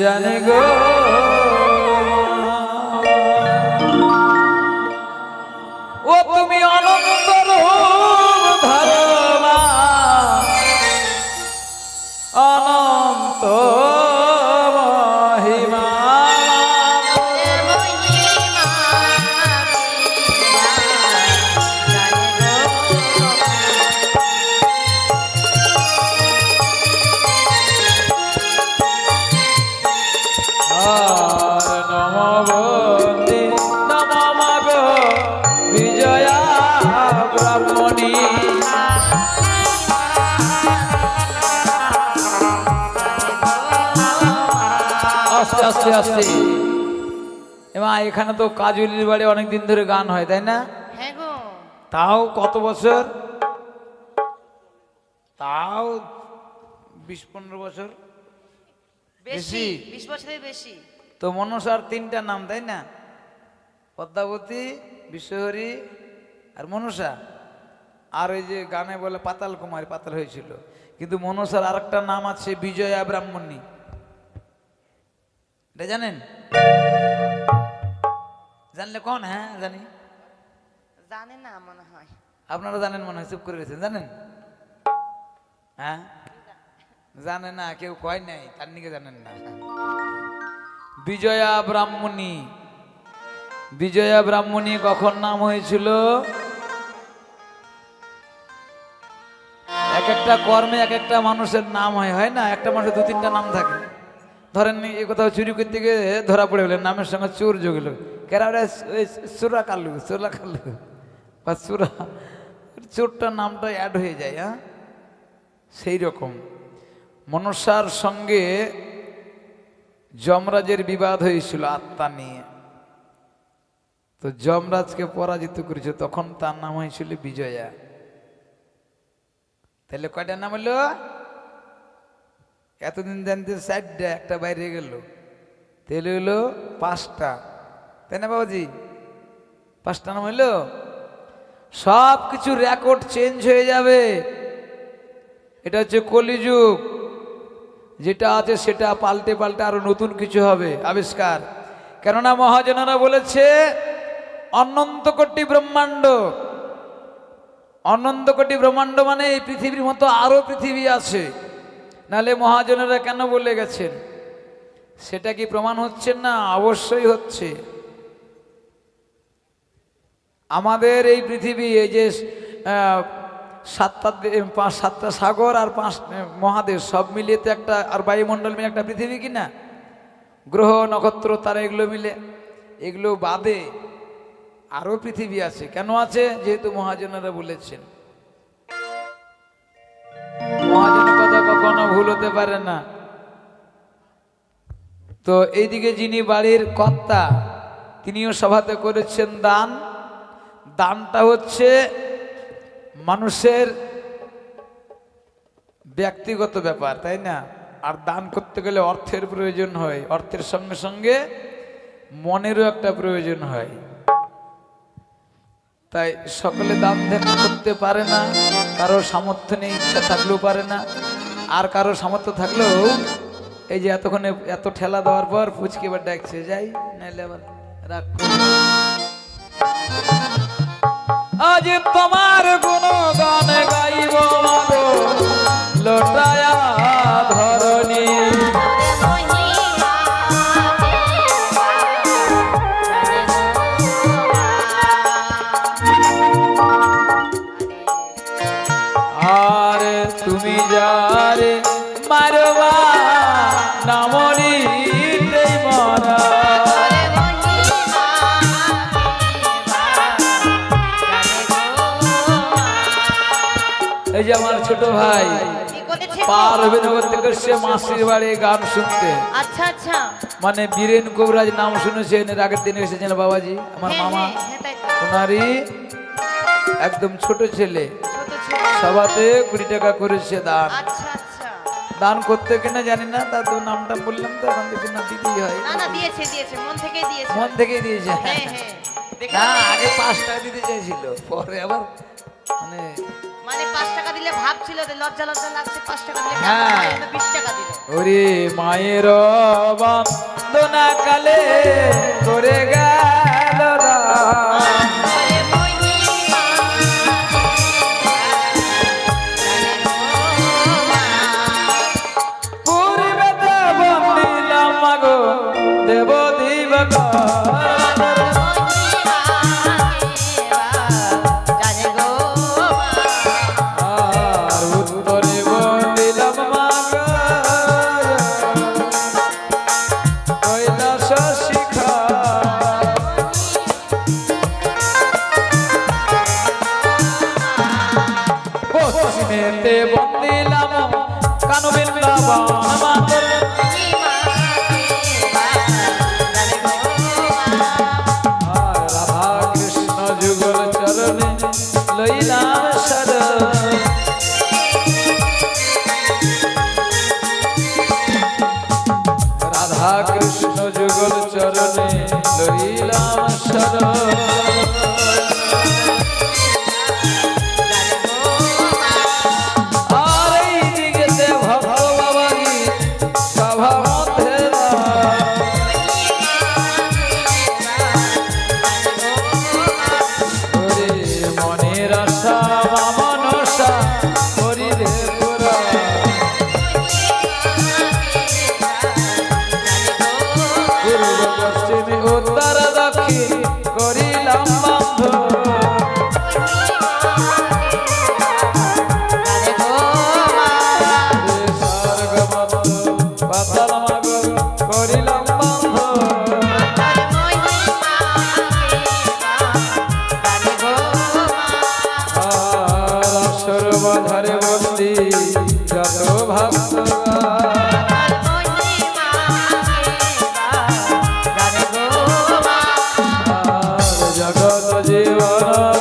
জানে গো। ও তুমি অনন্ত ব্রাহ্মণী আস্তে আস্তে আস্তে। এবং এখানে তো কাজুলির বাড়ি অনেক দিন ধরে গান হয় তাই না? হ্যাঁ তাও কত বছর? তাও বিশ পনেরো বছর? বেশি বেশি? বিশ বছরের বেশি। তো মনসার তিনটা নাম তাই না? পদ্মাবতী বিশ্বহরী আর মনসা আর ওই যে গানে বলে পাতাল কুমারী পাতাল হয়েছিল। কিন্তু মনসার আরেকটা নাম আছে বিজয়া ব্রাহ্মণী। এটা জানেন? জানলে কোন? হ্যাঁ জানি। জানে না মনে হয়। আপনারা জানেন মনে হয় চুপ করে গেছেন জানেন? হ্যাঁ? জানে না কেউ কয় নাই তার নিকে জানেন না। বিজয়া ব্রাহ্মণী। বিজয়া ব্রাহ্মণী কখন নাম হয়েছিল? একটা কর্মে এক একটা মানুষের নাম হয় হয় না? একটা মানুষের দু তিনটা নাম থাকে। ধরেন এ কোথাও চুরি করতে গিয়ে ধরা পড়ে গেলেন, নামের সঙ্গে চোর যোগিল কেরা সুরা কালু সুরা কালু। বা সুরা চোরটার নামটা অ্যাড হয়ে যায় হ্যাঁ? সেই রকম মনসার সঙ্গে যমরাজের বিবাদ হয়েছিল আত্মা নিয়ে। তো যমরাজকে পরাজিত করেছে, তখন তার নাম হয়েছিল বিজয়া। তাহলে কয়টা নাম হলো? এতদিন জানতে চারটা, একটা বাইরে গেল। তাহলে হলো পাঁচটা। তাই না বাবাজি? পাঁচটা নাম হলো? সব কিছু রেকর্ড চেঞ্জ হয়ে যাবে। এটা হচ্ছে কলিযুগ। যেটা আছে সেটা পাল্টে পাল্টে আরও নতুন কিছু হবে। আবিষ্কার। কেননা মহাজনেরা বলেছে, অনন্ত কোটি ব্রহ্মাণ্ড। অনন্ত কোটি ব্রহ্মাণ্ড মানে এই পৃথিবীর মতো আরও পৃথিবী আছে। নালে মহাজনেরা কেন বলে গেছেন? সেটা কি প্রমাণ হচ্ছে না? অবশ্যই হচ্ছে। আমাদের এই পৃথিবী, এই যে সাতটা পাঁচ, সাতটা সাগর আর পাঁচ মহাদেশ, সব মিলিয়ে তো একটা, আর বায়ুমণ্ডল মিলে একটা পৃথিবী কি না? গ্রহ, নক্ষত্র, তারা এগুলো মিলে, এগুলো বাদে আরও পৃথিবী আছে। কেন আছে? যেহেতু মহাজনেরা বলেছেন। মহাজনের কথা কখনো ভুল হতে পারে না। তো এইদিকে যিনি বাড়ির কর্তা, তিনিও সভাতে করেছেন দান। দানটা হচ্ছে মানুষের ব্যক্তিগত ব্যাপার, তাই না? আর দান করতে গেলে অর্থের প্রয়োজন হয়। অর্থের সঙ্গে সঙ্গে মনেরও একটা প্রয়োজন হয়। তাই সকলে দান ধ্যান করতে পারে না, কারও সামর্থ্য নেই, ইচ্ছা থাকলেও পারে না। আর কারও সামর্থ্য থাকলেও এই যে এতক্ষণে এত ঠেলা দেওয়ার পর ফুচকি এবার ডাকছে, যাই, নাইলে আবার রাখ আজ তোমার এই যে আমার ছোট ভাই কি করেছে? পার অভিনগর থেকে সে মাসির বাড়ি গান শুনতে। আচ্ছা আচ্ছা। মানে বীরেন কবিরাজ নাম শুনেছেন এর আগের দিনে এসেছেন বাবাজি আমার হ্যাঁ, মামা। হ্যাঁ, হ্যাঁ। ওনারই একদম ছোট ছেলে। কুড়ি টাকা করেছে দান। আচ্ছা দান করতে কিনা জানি না তার তো নামটা বললাম তো এখন দেখি না দিতেই হয়। মন থেকেই দিয়েছে। না আগে পাঁচ টাকা দিতে চাইছিল পরে আবার মানে মানে পাঁচ টাকা দিলে ভাবছিল যে লজ্জা লজ্জা লাগছে পাঁচ টাকা দিলে হ্যাঁ। কেমন হয়? বিশ টাকা দিল ওরে মায়ের বন্দনা কালে করে গেল পশ্চিমেতে বন্দিলাম কানু বৃন্দাবন মাতর আর রাধা কৃষ্ণ যুগল চরণে লইলাম। আসর বাধারে বন্দি যত ভক্ত জগত জীবন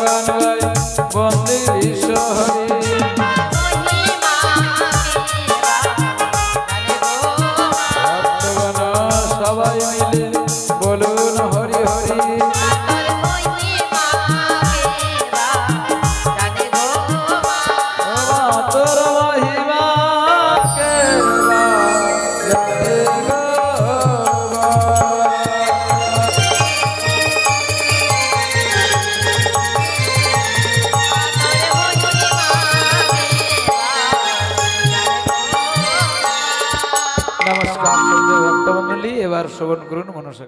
এবার শ্রবণ করুন মনসা